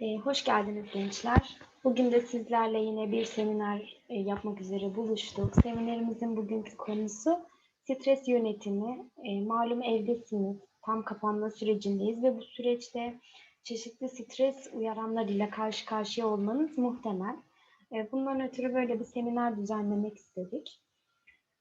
Ee, hoş geldiniz gençler. Bugün de sizlerle yine bir seminer e, yapmak üzere buluştuk. Seminerimizin bugünkü konusu stres yönetimi. E, malum evdesiniz, tam kapanma sürecindeyiz ve bu süreçte çeşitli stres uyaranlarıyla karşı karşıya olmanız muhtemel. E, bundan ötürü böyle bir seminer düzenlemek istedik.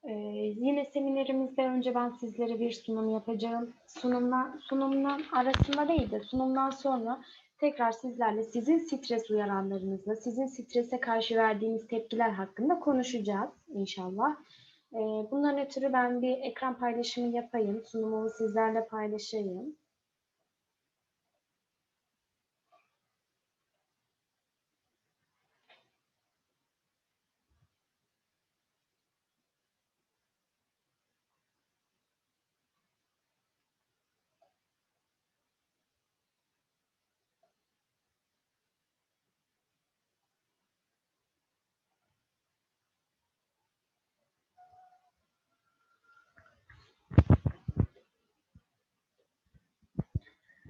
Ee, yine seminerimizde önce ben sizlere bir sunum yapacağım. Sunumla, sunumdan arasında değil de sunumdan sonra tekrar sizlerle sizin stres uyaranlarınızla, sizin strese karşı verdiğiniz tepkiler hakkında konuşacağız inşallah. Ee, bundan ötürü ben bir ekran paylaşımı yapayım, sunumumu sizlerle paylaşayım.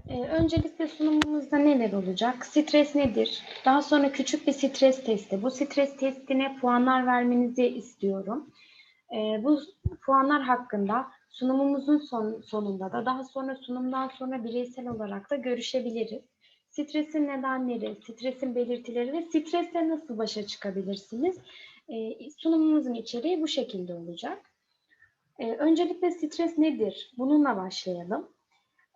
Ee, öncelikle sunumumuzda neler olacak? Stres nedir? Daha sonra küçük bir stres testi. Bu stres testine puanlar vermenizi istiyorum. Ee, bu puanlar hakkında sunumumuzun son, sonunda da daha sonra sunumdan sonra bireysel olarak da görüşebiliriz. Stresin nedenleri, stresin belirtileri ve stresle nasıl başa çıkabilirsiniz? Ee, sunumumuzun içeriği bu şekilde olacak. Öncelikle stres nedir? Bununla başlayalım.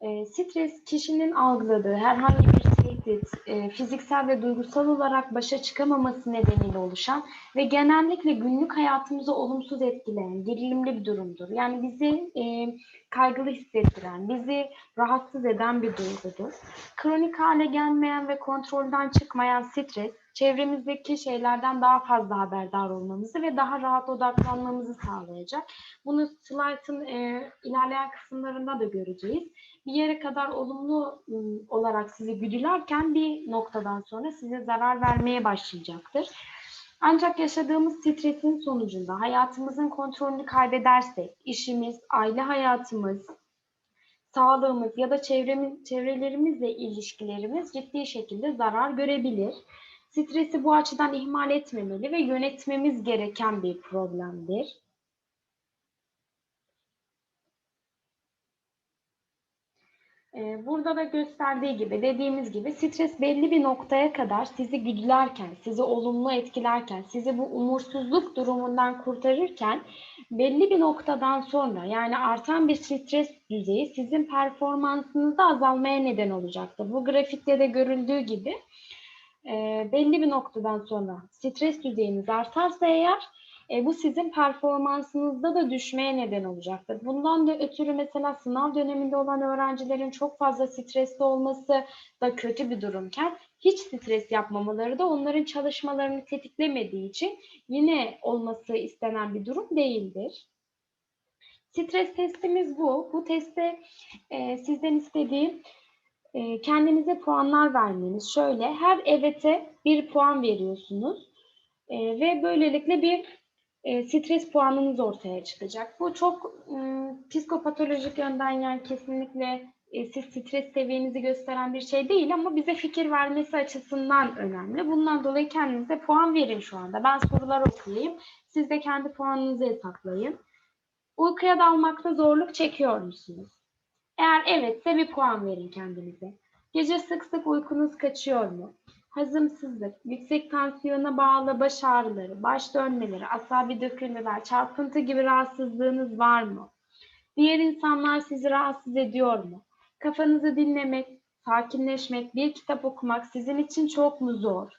E, stres kişinin algıladığı herhangi bir tehdit, e, fiziksel ve duygusal olarak başa çıkamaması nedeniyle oluşan ve genellikle günlük hayatımızı olumsuz etkileyen, gerilimli bir durumdur. Yani bizi e, kaygılı hissettiren, bizi rahatsız eden bir duygudur. Kronik hale gelmeyen ve kontrolden çıkmayan stres, çevremizdeki şeylerden daha fazla haberdar olmamızı ve daha rahat odaklanmamızı sağlayacak. Bunu slaytın e, ilerleyen kısımlarında da göreceğiz. Bir yere kadar olumlu olarak sizi güdülerken bir noktadan sonra size zarar vermeye başlayacaktır. Ancak yaşadığımız stresin sonucunda hayatımızın kontrolünü kaybedersek, işimiz, aile hayatımız, sağlığımız ya da çevremiz, çevrelerimizle ilişkilerimiz ciddi şekilde zarar görebilir. Stresi bu açıdan ihmal etmemeli ve yönetmemiz gereken bir problemdir. Burada da gösterdiği gibi dediğimiz gibi stres belli bir noktaya kadar sizi güdülerken, sizi olumlu etkilerken, sizi bu umursuzluk durumundan kurtarırken belli bir noktadan sonra yani artan bir stres düzeyi sizin performansınızda azalmaya neden olacaktır. Bu grafikte de görüldüğü gibi e, belli bir noktadan sonra stres düzeyiniz artarsa eğer e, bu sizin performansınızda da düşmeye neden olacaktır. Bundan da ötürü mesela sınav döneminde olan öğrencilerin çok fazla stresli olması da kötü bir durumken hiç stres yapmamaları da onların çalışmalarını tetiklemediği için yine olması istenen bir durum değildir. Stres testimiz bu. Bu teste e, sizden istediğim e, kendinize puanlar vermeniz. Şöyle her evete bir puan veriyorsunuz. E, ve böylelikle bir e, stres puanınız ortaya çıkacak. Bu çok e, psikopatolojik yönden yani kesinlikle e, siz stres seviyenizi gösteren bir şey değil ama bize fikir vermesi açısından önemli. Bundan dolayı kendinize puan verin şu anda. Ben sorular okuyayım. Siz de kendi puanınızı hesaplayın. Uykuya dalmakta zorluk çekiyor musunuz? Eğer evetse bir puan verin kendinize. Gece sık sık uykunuz kaçıyor mu? Hazımsızlık, yüksek tansiyona bağlı baş ağrıları, baş dönmeleri, asabi dökülmeler, çarpıntı gibi rahatsızlığınız var mı? Diğer insanlar sizi rahatsız ediyor mu? Kafanızı dinlemek, sakinleşmek, bir kitap okumak sizin için çok mu zor?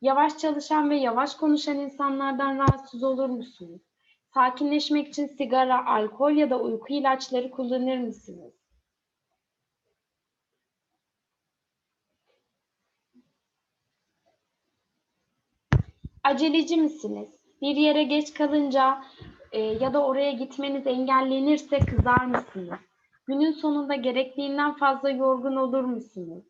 Yavaş çalışan ve yavaş konuşan insanlardan rahatsız olur musunuz? Sakinleşmek için sigara, alkol ya da uyku ilaçları kullanır mısınız? Aceleci misiniz? Bir yere geç kalınca e, ya da oraya gitmeniz engellenirse kızar mısınız? Günün sonunda gerektiğinden fazla yorgun olur musunuz?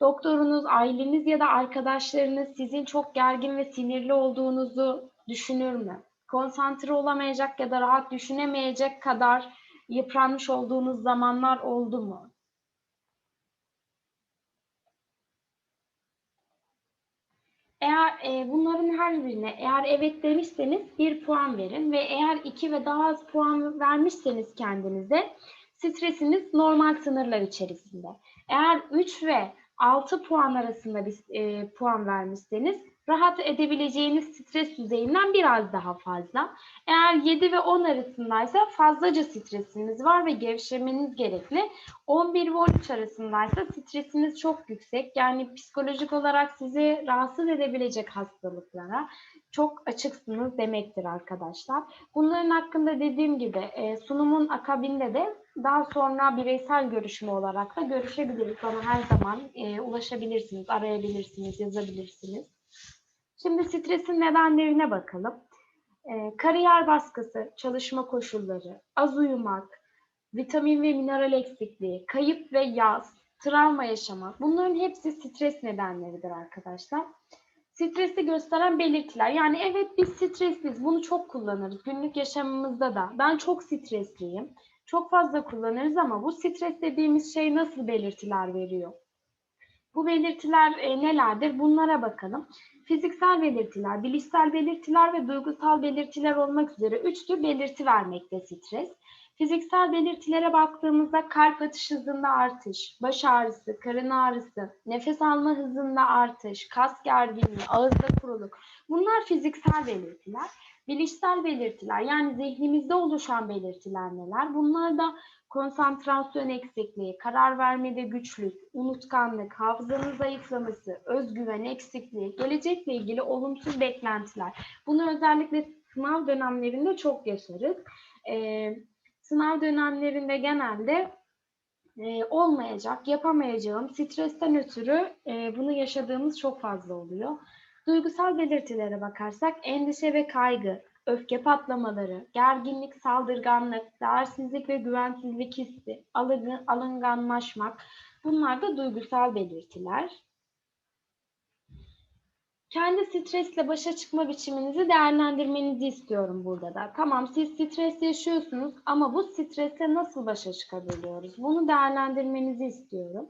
Doktorunuz, aileniz ya da arkadaşlarınız sizin çok gergin ve sinirli olduğunuzu düşünür mü? Konsantre olamayacak ya da rahat düşünemeyecek kadar yıpranmış olduğunuz zamanlar oldu mu? Eğer e, bunların her birine eğer evet demişseniz bir puan verin ve eğer iki ve daha az puan vermişseniz kendinize stresiniz normal sınırlar içerisinde. Eğer 3 ve 6 puan arasında bir e, puan vermişseniz rahat edebileceğiniz stres düzeyinden biraz daha fazla. Eğer 7 ve 10 arasındaysa fazlaca stresiniz var ve gevşemeniz gerekli. 11 ve 13 arasındaysa stresiniz çok yüksek. Yani psikolojik olarak sizi rahatsız edebilecek hastalıklara çok açıksınız demektir arkadaşlar. Bunların hakkında dediğim gibi e, sunumun akabinde de daha sonra bireysel görüşme olarak da görüşebiliriz. Bana her zaman e, ulaşabilirsiniz, arayabilirsiniz, yazabilirsiniz. Şimdi stresin nedenlerine bakalım. E, kariyer baskısı, çalışma koşulları, az uyumak, vitamin ve mineral eksikliği, kayıp ve yaz, travma yaşamak bunların hepsi stres nedenleridir arkadaşlar. Stresi gösteren belirtiler. Yani evet biz stresliyiz. Bunu çok kullanırız. Günlük yaşamımızda da. Ben çok stresliyim. Çok fazla kullanırız ama bu stres dediğimiz şey nasıl belirtiler veriyor? Bu belirtiler e, nelerdir? Bunlara bakalım. Fiziksel belirtiler, bilişsel belirtiler ve duygusal belirtiler olmak üzere üç tür belirti vermekte stres. Fiziksel belirtilere baktığımızda kalp atış hızında artış, baş ağrısı, karın ağrısı, nefes alma hızında artış, kas gerginliği, ağızda kuruluk. Bunlar fiziksel belirtiler. Bilişsel belirtiler yani zihnimizde oluşan belirtiler neler? Bunlar da konsantrasyon eksikliği, karar vermede güçlük, unutkanlık, hafızanın zayıflaması, özgüven eksikliği, gelecekle ilgili olumsuz beklentiler. Bunu özellikle sınav dönemlerinde çok yaşarız. Ee, sınav dönemlerinde genelde e, olmayacak, yapamayacağım, stresten ötürü e, bunu yaşadığımız çok fazla oluyor. Duygusal belirtilere bakarsak endişe ve kaygı, öfke patlamaları, gerginlik, saldırganlık, değersizlik ve güvensizlik hissi, alın, alınganlaşmak bunlar da duygusal belirtiler. Kendi stresle başa çıkma biçiminizi değerlendirmenizi istiyorum burada da. Tamam siz stres yaşıyorsunuz ama bu stresle nasıl başa çıkabiliyoruz? Bunu değerlendirmenizi istiyorum.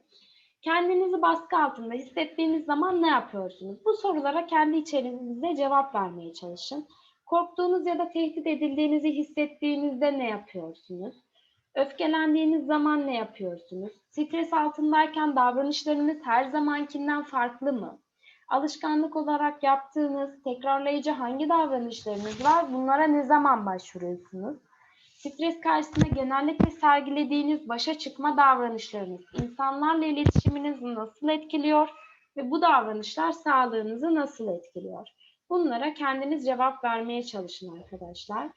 Kendinizi baskı altında hissettiğiniz zaman ne yapıyorsunuz? Bu sorulara kendi içerinizde cevap vermeye çalışın. Korktuğunuz ya da tehdit edildiğinizi hissettiğinizde ne yapıyorsunuz? Öfkelendiğiniz zaman ne yapıyorsunuz? Stres altındayken davranışlarınız her zamankinden farklı mı? Alışkanlık olarak yaptığınız, tekrarlayıcı hangi davranışlarınız var? Bunlara ne zaman başvuruyorsunuz? Stres karşısında genellikle sergilediğiniz başa çıkma davranışlarınız, insanlarla iletişiminizi nasıl etkiliyor ve bu davranışlar sağlığınızı nasıl etkiliyor? Bunlara kendiniz cevap vermeye çalışın arkadaşlar.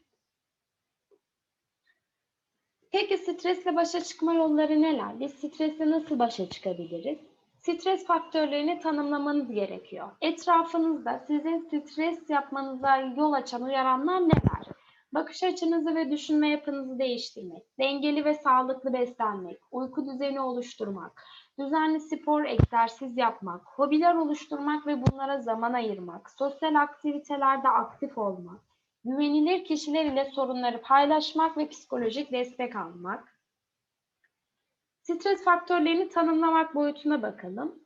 Peki stresle başa çıkma yolları neler? Biz stresle nasıl başa çıkabiliriz? Stres faktörlerini tanımlamanız gerekiyor. Etrafınızda sizin stres yapmanıza yol açan uyaranlar neler? Bakış açınızı ve düşünme yapınızı değiştirmek, dengeli ve sağlıklı beslenmek, uyku düzeni oluşturmak, düzenli spor, egzersiz yapmak, hobiler oluşturmak ve bunlara zaman ayırmak, sosyal aktivitelerde aktif olmak, güvenilir kişiler ile sorunları paylaşmak ve psikolojik destek almak. Stres faktörlerini tanımlamak boyutuna bakalım.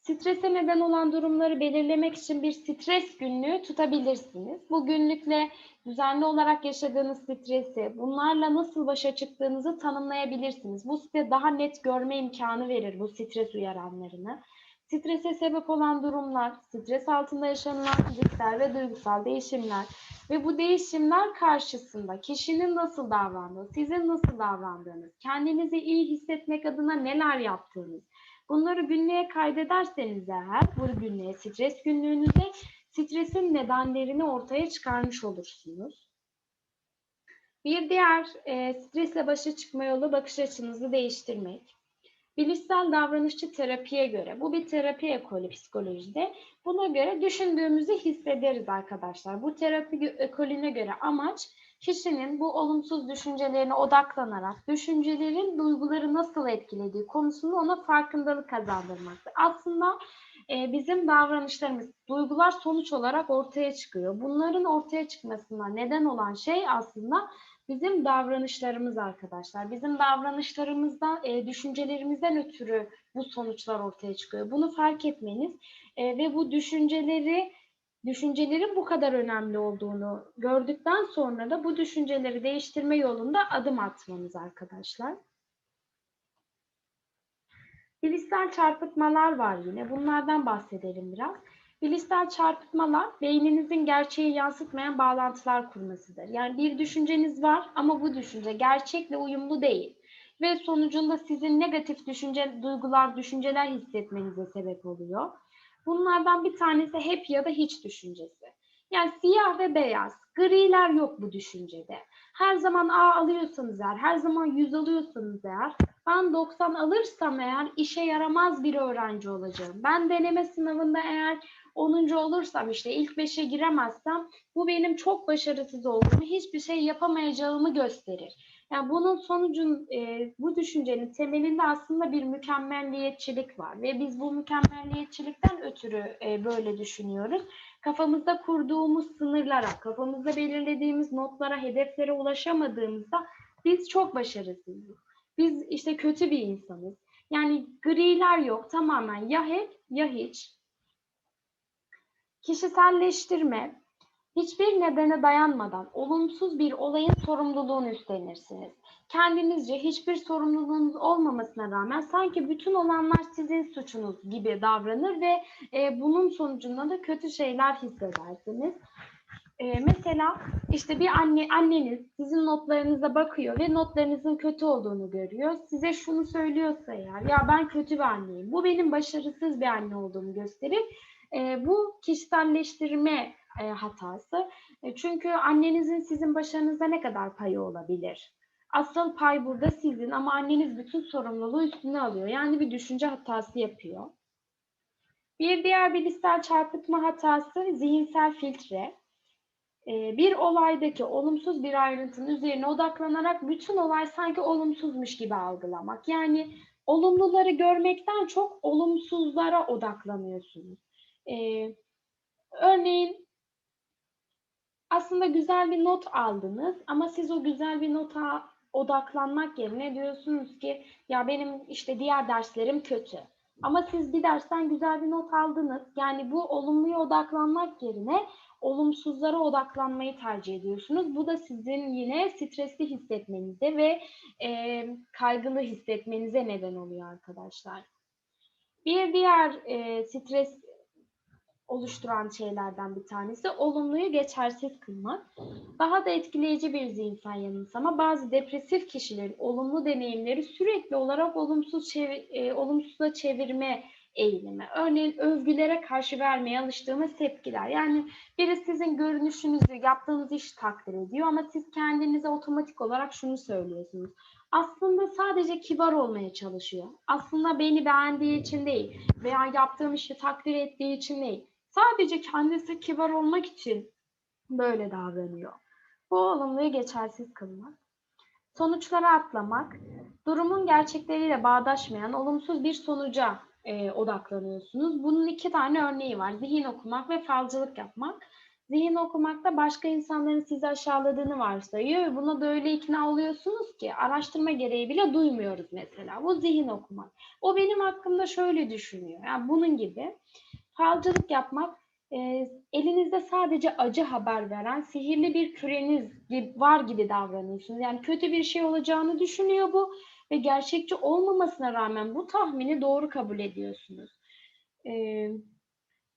Strese neden olan durumları belirlemek için bir stres günlüğü tutabilirsiniz. Bu günlükle düzenli olarak yaşadığınız stresi, bunlarla nasıl başa çıktığınızı tanımlayabilirsiniz. Bu size daha net görme imkanı verir bu stres uyaranlarını. Strese sebep olan durumlar, stres altında yaşanılan fiziksel ve duygusal değişimler ve bu değişimler karşısında kişinin nasıl davrandığı, sizin nasıl davrandığınız, kendinizi iyi hissetmek adına neler yaptığınız, bunları günlüğe kaydederseniz eğer, bu günlüğe, stres günlüğünüze stresin nedenlerini ortaya çıkarmış olursunuz. Bir diğer e, stresle başa çıkma yolu bakış açınızı değiştirmek. Bilişsel davranışçı terapiye göre, bu bir terapi ekolü psikolojide, buna göre düşündüğümüzü hissederiz arkadaşlar. Bu terapi ekolüne göre amaç kişinin bu olumsuz düşüncelerine odaklanarak düşüncelerin duyguları nasıl etkilediği konusunda ona farkındalık kazandırmaktır. Aslında e, bizim davranışlarımız, duygular sonuç olarak ortaya çıkıyor. Bunların ortaya çıkmasına neden olan şey aslında bizim davranışlarımız arkadaşlar. Bizim davranışlarımızdan, e, düşüncelerimizden ötürü bu sonuçlar ortaya çıkıyor. Bunu fark etmeniz E, ve bu düşünceleri düşüncelerin bu kadar önemli olduğunu gördükten sonra da bu düşünceleri değiştirme yolunda adım atmamız arkadaşlar. Bilişsel çarpıtmalar var yine. Bunlardan bahsedelim biraz. Bilişsel çarpıtmalar beyninizin gerçeği yansıtmayan bağlantılar kurmasıdır. Yani bir düşünceniz var ama bu düşünce gerçekle uyumlu değil ve sonucunda sizin negatif düşünce, duygular, düşünceler hissetmenize sebep oluyor. Bunlardan bir tanesi hep ya da hiç düşüncesi. Yani siyah ve beyaz, griler yok bu düşüncede. Her zaman A alıyorsanız eğer, her zaman 100 alıyorsanız eğer, ben 90 alırsam eğer işe yaramaz bir öğrenci olacağım. Ben deneme sınavında eğer 10. olursam işte ilk 5'e giremezsem bu benim çok başarısız olduğumu, hiçbir şey yapamayacağımı gösterir. Yani bunun sonucun, e, bu düşüncenin temelinde aslında bir mükemmelliyetçilik var ve biz bu mükemmelliyetçilikten ötürü e, böyle düşünüyoruz. Kafamızda kurduğumuz sınırlara, kafamızda belirlediğimiz notlara, hedeflere ulaşamadığımızda biz çok başarısızız. Biz işte kötü bir insanız. Yani griler yok tamamen ya hep ya hiç. Kişiselleştirme, hiçbir nedene dayanmadan olumsuz bir olayın sorumluluğunu üstlenirsiniz. Kendinizce hiçbir sorumluluğunuz olmamasına rağmen sanki bütün olanlar sizin suçunuz gibi davranır ve e, bunun sonucunda da kötü şeyler hissedersiniz. E, mesela işte bir anne anneniz sizin notlarınıza bakıyor ve notlarınızın kötü olduğunu görüyor. Size şunu söylüyorsa eğer ya ben kötü bir anneyim. Bu benim başarısız bir anne olduğumu gösterir. E, bu kişiselleştirme e, hatası. E, çünkü annenizin sizin başarınızda ne kadar payı olabilir? Asıl pay burada sizin ama anneniz bütün sorumluluğu üstüne alıyor. Yani bir düşünce hatası yapıyor. Bir diğer bilişsel çarpıtma hatası zihinsel filtre. Bir olaydaki olumsuz bir ayrıntının üzerine odaklanarak bütün olay sanki olumsuzmuş gibi algılamak. Yani olumluları görmekten çok olumsuzlara odaklanıyorsunuz. Ee, örneğin aslında güzel bir not aldınız ama siz o güzel bir nota odaklanmak yerine diyorsunuz ki ya benim işte diğer derslerim kötü. Ama siz bir dersten güzel bir not aldınız. Yani bu olumluya odaklanmak yerine olumsuzlara odaklanmayı tercih ediyorsunuz. Bu da sizin yine stresli hissetmenize ve e, kaygılı hissetmenize neden oluyor arkadaşlar. Bir diğer e, stres oluşturan şeylerden bir tanesi olumluyu geçersiz kılmak. Daha da etkileyici bir zihinsel yanılsama bazı depresif kişilerin olumlu deneyimleri sürekli olarak olumsuz çevir, e, olumsuza çevirme eğilimi. Örneğin övgülere karşı vermeye alıştığımız tepkiler. Yani biri sizin görünüşünüzü, yaptığınız işi takdir ediyor ama siz kendinize otomatik olarak şunu söylüyorsunuz. Aslında sadece kibar olmaya çalışıyor. Aslında beni beğendiği için değil veya yaptığım işi takdir ettiği için değil Sadece kendisi kibar olmak için böyle davranıyor. Bu olumluyu geçersiz kılmak. Sonuçlara atlamak, durumun gerçekleriyle bağdaşmayan olumsuz bir sonuca e, odaklanıyorsunuz. Bunun iki tane örneği var. Zihin okumak ve falcılık yapmak. Zihin okumakta başka insanların sizi aşağıladığını varsayıyor ve buna da öyle ikna oluyorsunuz ki araştırma gereği bile duymuyoruz mesela. Bu zihin okumak. O benim hakkımda şöyle düşünüyor. Yani bunun gibi. Falcılık yapmak e, elinizde sadece acı haber veren sihirli bir küreniz gibi, var gibi davranıyorsunuz. Yani kötü bir şey olacağını düşünüyor bu ve gerçekçi olmamasına rağmen bu tahmini doğru kabul ediyorsunuz. E,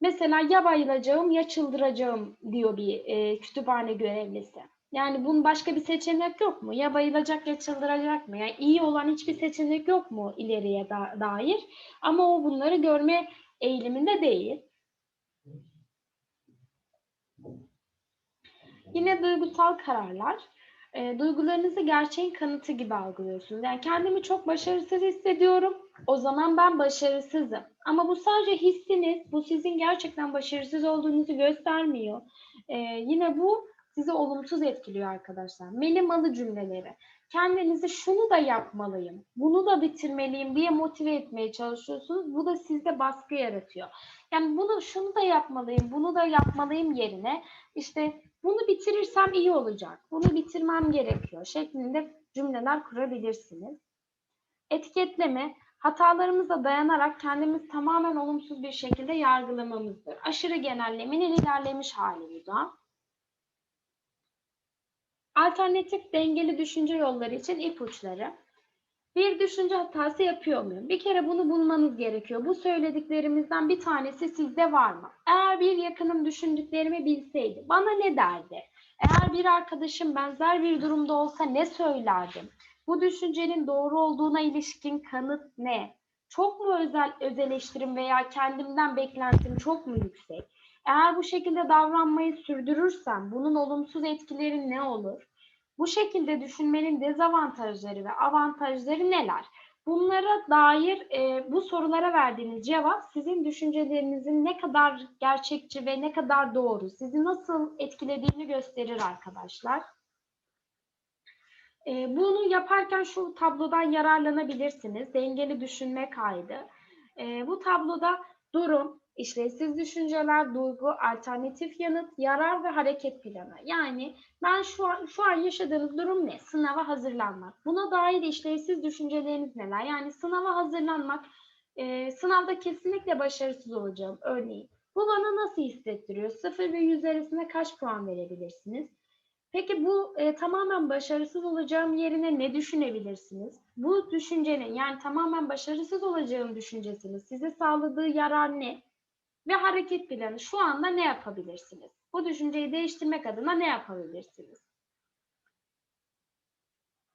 mesela ya bayılacağım ya çıldıracağım diyor bir e, kütüphane görevlisi. Yani bunun başka bir seçenek yok mu? Ya bayılacak ya çıldıracak mı? Yani iyi olan hiçbir seçenek yok mu ileriye da dair? Ama o bunları görme eğiliminde değil. Yine duygusal kararlar. E, duygularınızı gerçeğin kanıtı gibi algılıyorsunuz. Yani kendimi çok başarısız hissediyorum. O zaman ben başarısızım. Ama bu sadece hissiniz. Bu sizin gerçekten başarısız olduğunuzu göstermiyor. E, yine bu sizi olumsuz etkiliyor arkadaşlar. Melimalı cümleleri. Kendinizi şunu da yapmalıyım, bunu da bitirmeliyim diye motive etmeye çalışıyorsunuz. Bu da sizde baskı yaratıyor. Yani bunu şunu da yapmalıyım, bunu da yapmalıyım yerine işte bunu bitirirsem iyi olacak, bunu bitirmem gerekiyor şeklinde cümleler kurabilirsiniz. Etiketleme, Hatalarımıza dayanarak kendimiz tamamen olumsuz bir şekilde yargılamamızdır. Aşırı genellemenin ilerlemiş hali bu da. Alternatif dengeli düşünce yolları için ipuçları. Bir düşünce hatası yapıyor muyum? Bir kere bunu bulmanız gerekiyor. Bu söylediklerimizden bir tanesi sizde var mı? Eğer bir yakınım düşündüklerimi bilseydi bana ne derdi? Eğer bir arkadaşım benzer bir durumda olsa ne söylerdim? Bu düşüncenin doğru olduğuna ilişkin kanıt ne? Çok mu özel öz eleştirim veya kendimden beklentim çok mu yüksek? Eğer bu şekilde davranmayı sürdürürsem bunun olumsuz etkileri ne olur? Bu şekilde düşünmenin dezavantajları ve avantajları neler? Bunlara dair e, bu sorulara verdiğiniz cevap sizin düşüncelerinizin ne kadar gerçekçi ve ne kadar doğru, sizi nasıl etkilediğini gösterir arkadaşlar. E, bunu yaparken şu tablodan yararlanabilirsiniz. Dengeli düşünme kaydı. E, bu tabloda durum, işlevsiz düşünceler, duygu, alternatif yanıt, yarar ve hareket planı. Yani ben şu an, şu an yaşadığınız durum ne? Sınava hazırlanmak. Buna dair işlevsiz düşünceleriniz neler? Yani sınava hazırlanmak, e, sınavda kesinlikle başarısız olacağım örneğin. Bu bana nasıl hissettiriyor? 0 ve 100 arasında kaç puan verebilirsiniz? Peki bu e, tamamen başarısız olacağım yerine ne düşünebilirsiniz? Bu düşüncenin yani tamamen başarısız olacağım düşüncesinin size sağladığı yarar ne? Ve hareket planı şu anda ne yapabilirsiniz? Bu düşünceyi değiştirmek adına ne yapabilirsiniz?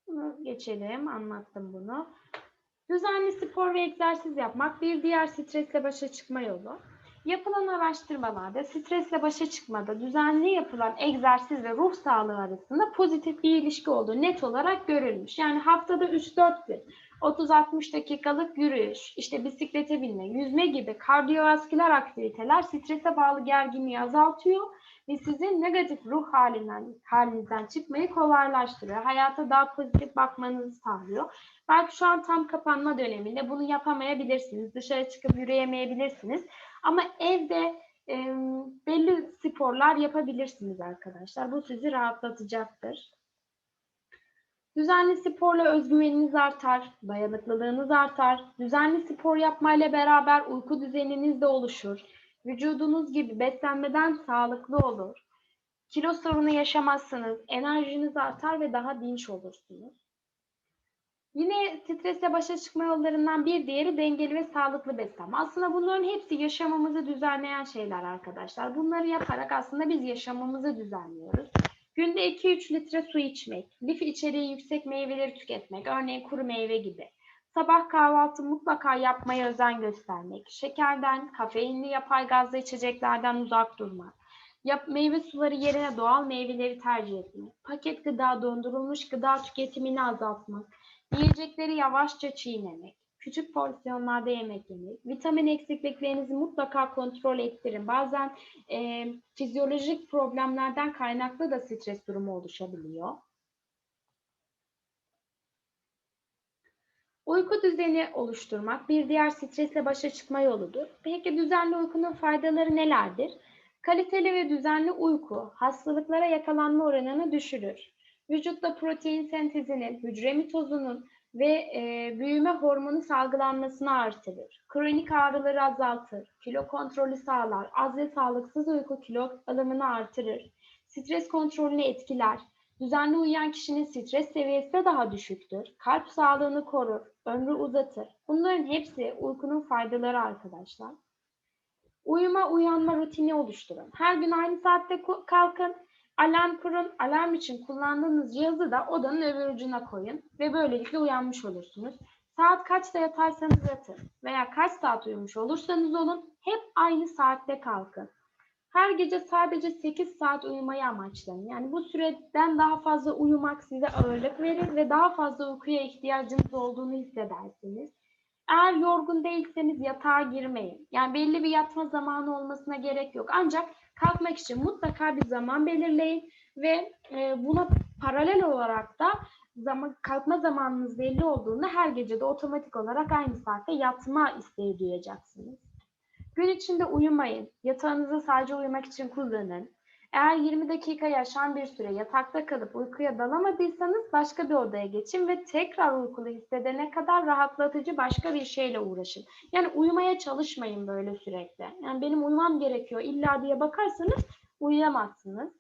Bunu geçelim, anlattım bunu. Düzenli spor ve egzersiz yapmak bir diğer stresle başa çıkma yolu. Yapılan araştırmalarda stresle başa çıkmada düzenli yapılan egzersiz ve ruh sağlığı arasında pozitif bir ilişki olduğu net olarak görülmüş. Yani haftada 3-4 gün 30-60 dakikalık yürüyüş, işte bisiklete binme, yüzme gibi kardiyovasküler aktiviteler strese bağlı gerginliği azaltıyor ve sizin negatif ruh halinden halinizden çıkmayı kolaylaştırıyor. Hayata daha pozitif bakmanızı sağlıyor. Belki şu an tam kapanma döneminde bunu yapamayabilirsiniz. Dışarı çıkıp yürüyemeyebilirsiniz. Ama evde e, belli sporlar yapabilirsiniz arkadaşlar. Bu sizi rahatlatacaktır. Düzenli sporla özgüveniniz artar, dayanıklılığınız artar. Düzenli spor yapmayla beraber uyku düzeniniz de oluşur. Vücudunuz gibi beslenmeden sağlıklı olur. Kilo sorunu yaşamazsınız, enerjiniz artar ve daha dinç olursunuz. Yine stresle başa çıkma yollarından bir diğeri dengeli ve sağlıklı beslenme. Aslında bunların hepsi yaşamımızı düzenleyen şeyler arkadaşlar. Bunları yaparak aslında biz yaşamımızı düzenliyoruz. Günde 2-3 litre su içmek, lif içeriği yüksek meyveleri tüketmek, örneğin kuru meyve gibi. Sabah kahvaltı mutlaka yapmaya özen göstermek, şekerden, kafeinli yapay gazlı içeceklerden uzak durmak, Yap, meyve suları yerine doğal meyveleri tercih etmek, paket gıda, dondurulmuş gıda tüketimini azaltmak, yiyecekleri yavaşça çiğnemek, küçük porsiyonlarda yemek yemek, vitamin eksikliklerinizi mutlaka kontrol ettirin. Bazen e, fizyolojik problemlerden kaynaklı da stres durumu oluşabiliyor. Uyku düzeni oluşturmak bir diğer stresle başa çıkma yoludur. Peki düzenli uykunun faydaları nelerdir? Kaliteli ve düzenli uyku hastalıklara yakalanma oranını düşürür. Vücutta protein sentezinin, hücre mitozunun ve e, büyüme hormonu salgılanmasını artırır. Kronik ağrıları azaltır, kilo kontrolü sağlar, az ve sağlıksız uyku kilo alımını artırır, stres kontrolünü etkiler, Düzenli uyuyan kişinin stres seviyesi de daha düşüktür. Kalp sağlığını korur, ömrü uzatır. Bunların hepsi uykunun faydaları arkadaşlar. Uyuma uyanma rutini oluşturun. Her gün aynı saatte kalkın. Alarm kurun. Alarm için kullandığınız cihazı da odanın öbür ucuna koyun ve böylelikle uyanmış olursunuz. Saat kaçta yatarsanız yatın veya kaç saat uyumuş olursanız olun hep aynı saatte kalkın. Her gece sadece 8 saat uyumayı amaçlayın. Yani bu süreden daha fazla uyumak size ağırlık verir ve daha fazla uykuya ihtiyacınız olduğunu hissedersiniz. Eğer yorgun değilseniz yatağa girmeyin. Yani belli bir yatma zamanı olmasına gerek yok. Ancak kalkmak için mutlaka bir zaman belirleyin ve e, buna paralel olarak da zaman kalkma zamanınız belli olduğunda her gece de otomatik olarak aynı saatte yatma isteği duyacaksınız. Gün içinde uyumayın. Yatağınızı sadece uyumak için kullanın. Eğer 20 dakika yaşan bir süre yatakta kalıp uykuya dalamadıysanız başka bir odaya geçin ve tekrar uykulu hissedene kadar rahatlatıcı başka bir şeyle uğraşın. Yani uyumaya çalışmayın böyle sürekli. Yani benim uyumam gerekiyor illa diye bakarsanız uyuyamazsınız.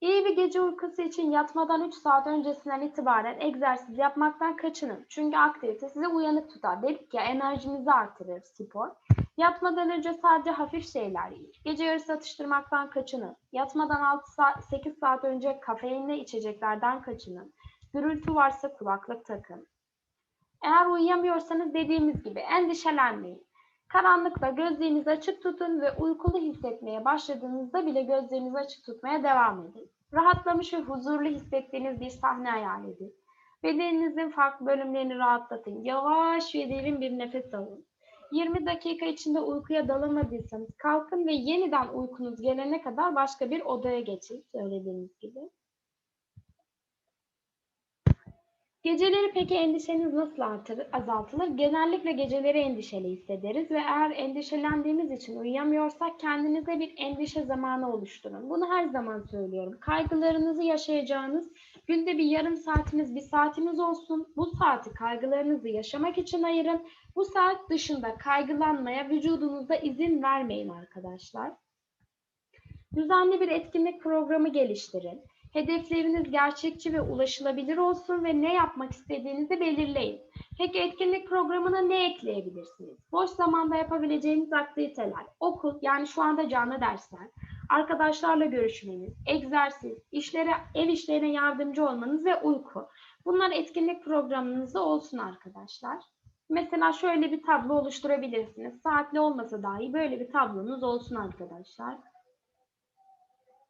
İyi bir gece uykusu için yatmadan 3 saat öncesinden itibaren egzersiz yapmaktan kaçının. Çünkü aktivite sizi uyanık tutar. Dedik ya enerjinizi artırır spor. Yatmadan önce sadece hafif şeyler yiyin. Gece yarısı atıştırmaktan kaçının. Yatmadan 6 saat, 8 saat önce kafeinli içeceklerden kaçının. Gürültü varsa kulaklık takın. Eğer uyuyamıyorsanız dediğimiz gibi endişelenmeyin. Karanlıkta gözlerinizi açık tutun ve uykulu hissetmeye başladığınızda bile gözlerinizi açık tutmaya devam edin. Rahatlamış ve huzurlu hissettiğiniz bir sahne hayal edin. Bedeninizin farklı bölümlerini rahatlatın. Yavaş ve derin bir nefes alın. 20 dakika içinde uykuya dalamadıysanız kalkın ve yeniden uykunuz gelene kadar başka bir odaya geçin söylediğimiz gibi. Geceleri peki endişeniz nasıl artır, azaltılır? Genellikle geceleri endişeli hissederiz ve eğer endişelendiğimiz için uyuyamıyorsak kendinize bir endişe zamanı oluşturun. Bunu her zaman söylüyorum. Kaygılarınızı yaşayacağınız günde bir yarım saatiniz, bir saatiniz olsun. Bu saati kaygılarınızı yaşamak için ayırın. Bu saat dışında kaygılanmaya vücudunuzda izin vermeyin arkadaşlar. Düzenli bir etkinlik programı geliştirin. Hedefleriniz gerçekçi ve ulaşılabilir olsun ve ne yapmak istediğinizi belirleyin. Peki etkinlik programına ne ekleyebilirsiniz? Boş zamanda yapabileceğiniz aktiviteler, okul yani şu anda canlı dersler, arkadaşlarla görüşmeniz, egzersiz, işlere, ev işlerine yardımcı olmanız ve uyku. Bunlar etkinlik programınızda olsun arkadaşlar. Mesela şöyle bir tablo oluşturabilirsiniz. Saatli olmasa dahi böyle bir tablonuz olsun arkadaşlar.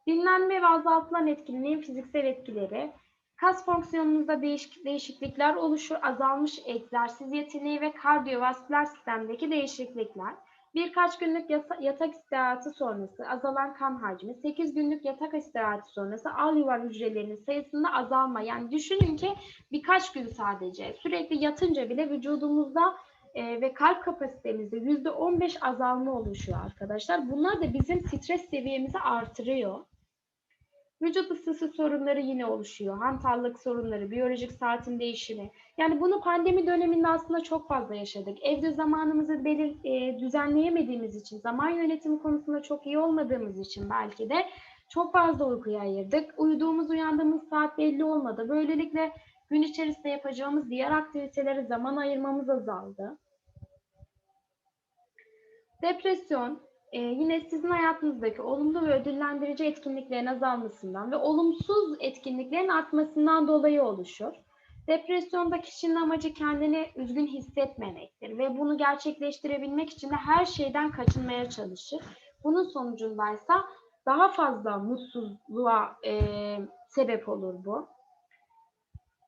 Dinlenme ve azaltılan etkinliğin fiziksel etkileri, kas fonksiyonunuzda değiş değişiklikler oluşur, azalmış egzersiz yeteneği ve kardiyovasküler sistemdeki değişiklikler, birkaç günlük yatak istirahatı sonrası azalan kan hacmi, 8 günlük yatak istirahatı sonrası al yuvar hücrelerinin sayısında azalma. Yani düşünün ki birkaç gün sadece sürekli yatınca bile vücudumuzda e, ve kalp kapasitemizde %15 azalma oluşuyor arkadaşlar. Bunlar da bizim stres seviyemizi artırıyor. Vücut ısısı sorunları yine oluşuyor. Hantallık sorunları, biyolojik saatin değişimi. Yani bunu pandemi döneminde aslında çok fazla yaşadık. Evde zamanımızı belir, e, düzenleyemediğimiz için, zaman yönetimi konusunda çok iyi olmadığımız için belki de çok fazla uykuya ayırdık. Uyuduğumuz, uyandığımız saat belli olmadı. Böylelikle gün içerisinde yapacağımız diğer aktivitelere zaman ayırmamız azaldı. Depresyon, e, yine sizin hayatınızdaki olumlu ve ödüllendirici etkinliklerin azalmasından ve olumsuz etkinliklerin artmasından dolayı oluşur. Depresyonda kişinin amacı kendini üzgün hissetmemektir ve bunu gerçekleştirebilmek için de her şeyden kaçınmaya çalışır. Bunun sonucundaysa daha fazla mutsuzluğa e, sebep olur bu.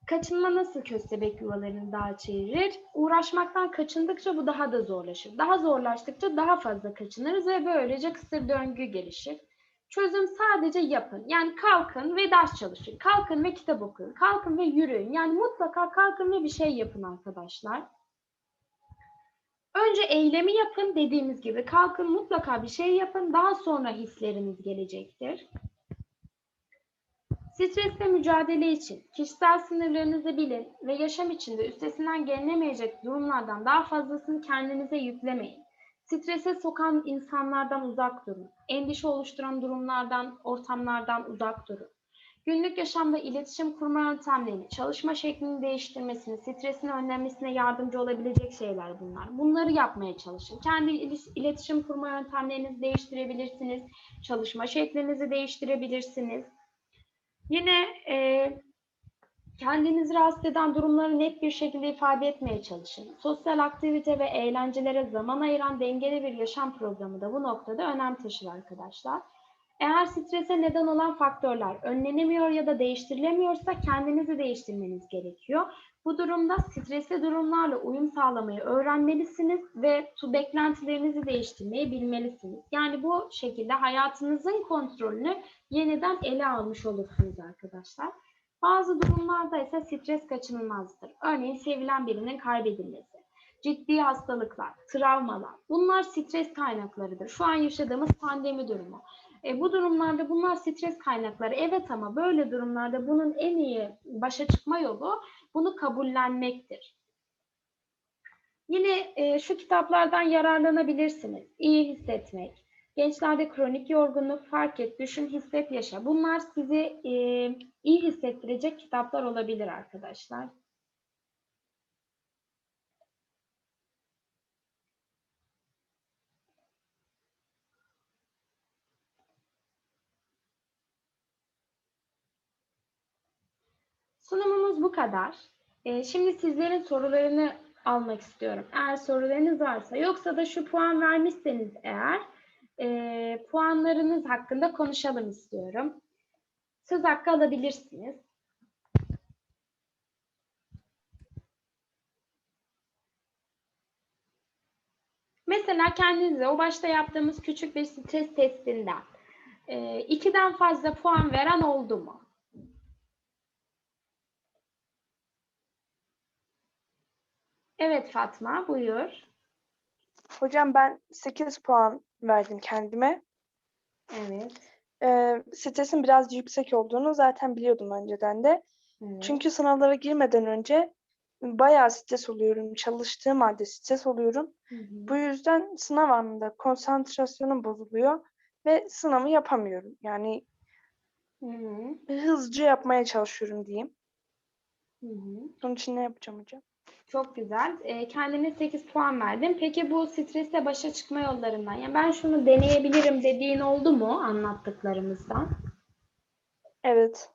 Kaçınma nasıl köstebek yuvalarını daha çevirir? Uğraşmaktan kaçındıkça bu daha da zorlaşır. Daha zorlaştıkça daha fazla kaçınırız ve böylece kısır döngü gelişir. Çözüm sadece yapın. Yani kalkın ve ders çalışın. Kalkın ve kitap okuyun. Kalkın ve yürüyün. Yani mutlaka kalkın ve bir şey yapın arkadaşlar. Önce eylemi yapın dediğimiz gibi. Kalkın mutlaka bir şey yapın. Daha sonra hisleriniz gelecektir. Stresle mücadele için kişisel sınırlarınızı bilin ve yaşam içinde üstesinden gelinemeyecek durumlardan daha fazlasını kendinize yüklemeyin. Strese sokan insanlardan uzak durun. Endişe oluşturan durumlardan, ortamlardan uzak durun. Günlük yaşamda iletişim kurma yöntemlerini, çalışma şeklini değiştirmesini, stresin önlenmesine yardımcı olabilecek şeyler bunlar. Bunları yapmaya çalışın. Kendi iletişim kurma yöntemlerinizi değiştirebilirsiniz. Çalışma şeklinizi değiştirebilirsiniz. Yine e, kendinizi rahatsız eden durumları net bir şekilde ifade etmeye çalışın. Sosyal aktivite ve eğlencelere zaman ayıran dengeli bir yaşam programı da bu noktada önem taşır arkadaşlar. Eğer strese neden olan faktörler önlenemiyor ya da değiştirilemiyorsa kendinizi değiştirmeniz gerekiyor. Bu durumda stresli durumlarla uyum sağlamayı öğrenmelisiniz ve tu beklentilerinizi değiştirmeyi bilmelisiniz. Yani bu şekilde hayatınızın kontrolünü yeniden ele almış olursunuz arkadaşlar. Bazı durumlarda ise stres kaçınılmazdır. Örneğin sevilen birinin kaybedilmesi, ciddi hastalıklar, travmalar. Bunlar stres kaynaklarıdır. Şu an yaşadığımız pandemi durumu. E, bu durumlarda bunlar stres kaynakları. Evet ama böyle durumlarda bunun en iyi başa çıkma yolu bunu kabullenmektir. Yine e, şu kitaplardan yararlanabilirsiniz. İyi hissetmek, gençlerde kronik yorgunluk, fark et, düşün, hisset, yaşa. Bunlar sizi e, iyi hissettirecek kitaplar olabilir arkadaşlar. Sunumumuz bu kadar. Ee, şimdi sizlerin sorularını almak istiyorum. Eğer sorularınız varsa, yoksa da şu puan vermişseniz eğer e, puanlarınız hakkında konuşalım istiyorum. Söz hakkı alabilirsiniz. Mesela kendinize o başta yaptığımız küçük bir stres testinden e, ikiden fazla puan veren oldu mu? Evet Fatma, buyur. Hocam ben 8 puan verdim kendime. Evet. Ee, stresin biraz yüksek olduğunu zaten biliyordum önceden de. evet. Çünkü sınavlara girmeden önce bayağı stres oluyorum. Çalıştığım halde stres oluyorum. Hı hı. Bu yüzden sınav anında konsantrasyonum bozuluyor ve sınavı yapamıyorum. Yani Hı hı. hızlıca yapmaya çalışıyorum diyeyim. Hı hı. Bunun için ne yapacağım hocam? Çok güzel. Ee, kendine 8 puan verdin. Peki bu stresle başa çıkma yollarından, yani ben şunu deneyebilirim dediğin oldu mu anlattıklarımızdan? Evet.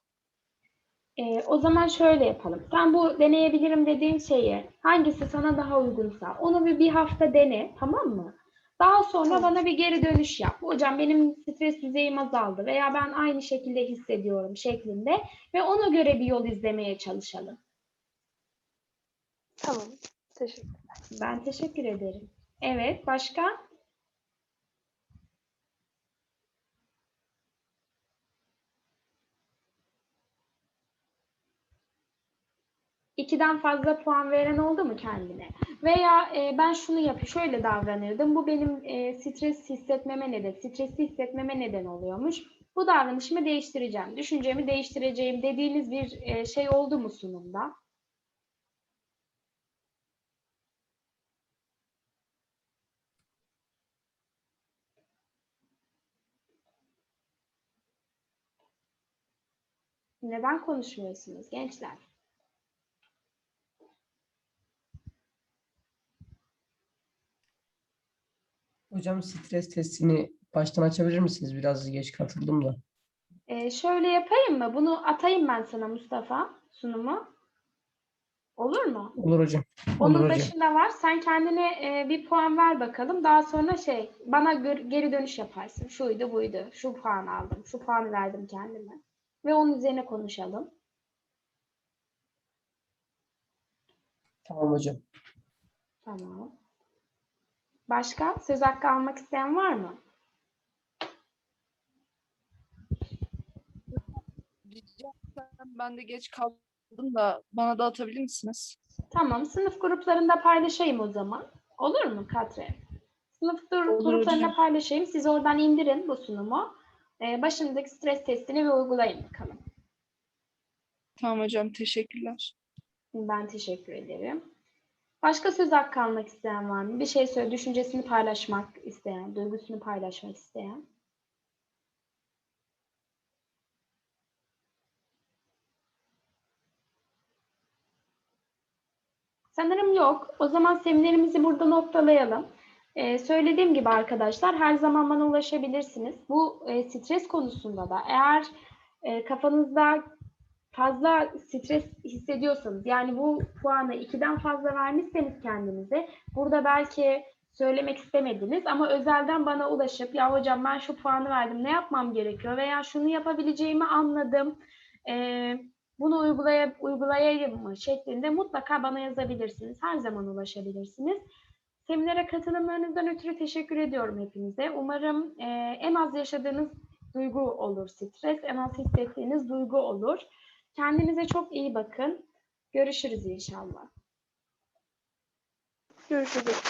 Ee, o zaman şöyle yapalım. Sen bu deneyebilirim dediğin şeyi hangisi sana daha uygunsa onu bir, bir hafta dene, tamam mı? Daha sonra bana bir geri dönüş yap. Hocam benim stres düzeyim azaldı veya ben aynı şekilde hissediyorum şeklinde ve ona göre bir yol izlemeye çalışalım. Tamam. Teşekkür Ben teşekkür ederim. Evet, başka? İkiden fazla puan veren oldu mu kendine? Veya e, ben şunu yapıyorum, şöyle davranıyordum. Bu benim e, stres hissetmeme neden, stresli hissetmeme neden oluyormuş. Bu davranışımı değiştireceğim, düşüncemi değiştireceğim dediğiniz bir e, şey oldu mu sunumda? Neden konuşmuyorsunuz gençler? Hocam stres testini baştan açabilir misiniz? Biraz geç katıldım da. Ee, şöyle yapayım mı? Bunu atayım ben sana Mustafa sunumu. Olur mu? Olur hocam. Onun Olur hocam. başında var. Sen kendine e, bir puan ver bakalım. Daha sonra şey bana geri dönüş yaparsın. Şuydu buydu. Şu puan aldım. Şu puan verdim kendime. Ve onun üzerine konuşalım. Tamam hocam. Tamam. Başka? Söz hakkı almak isteyen var mı? Ben de geç kaldım da bana da atabilir misiniz? Tamam. Sınıf gruplarında paylaşayım o zaman. Olur mu Katre? Sınıf Olur hocam. paylaşayım. Siz oradan indirin bu sunumu. Ee, başındaki stres testini bir uygulayın bakalım. Tamam hocam teşekkürler. Ben teşekkür ederim. Başka söz hakkı almak isteyen var mı? Bir şey söyle, düşüncesini paylaşmak isteyen, duygusunu paylaşmak isteyen. Sanırım yok. O zaman seminerimizi burada noktalayalım. Ee, söylediğim gibi arkadaşlar her zaman bana ulaşabilirsiniz. Bu e, stres konusunda da eğer e, kafanızda fazla stres hissediyorsanız yani bu puanı ikiden fazla vermişseniz kendinize burada belki söylemek istemediniz ama özelden bana ulaşıp ya hocam ben şu puanı verdim ne yapmam gerekiyor veya şunu yapabileceğimi anladım ee, bunu uygulaya, uygulayayım mı şeklinde mutlaka bana yazabilirsiniz. Her zaman ulaşabilirsiniz. Seminere katılımlarınızdan ötürü teşekkür ediyorum hepinize. Umarım e, en az yaşadığınız duygu olur stres, en az hissettiğiniz duygu olur. Kendinize çok iyi bakın. Görüşürüz inşallah. Görüşürüz.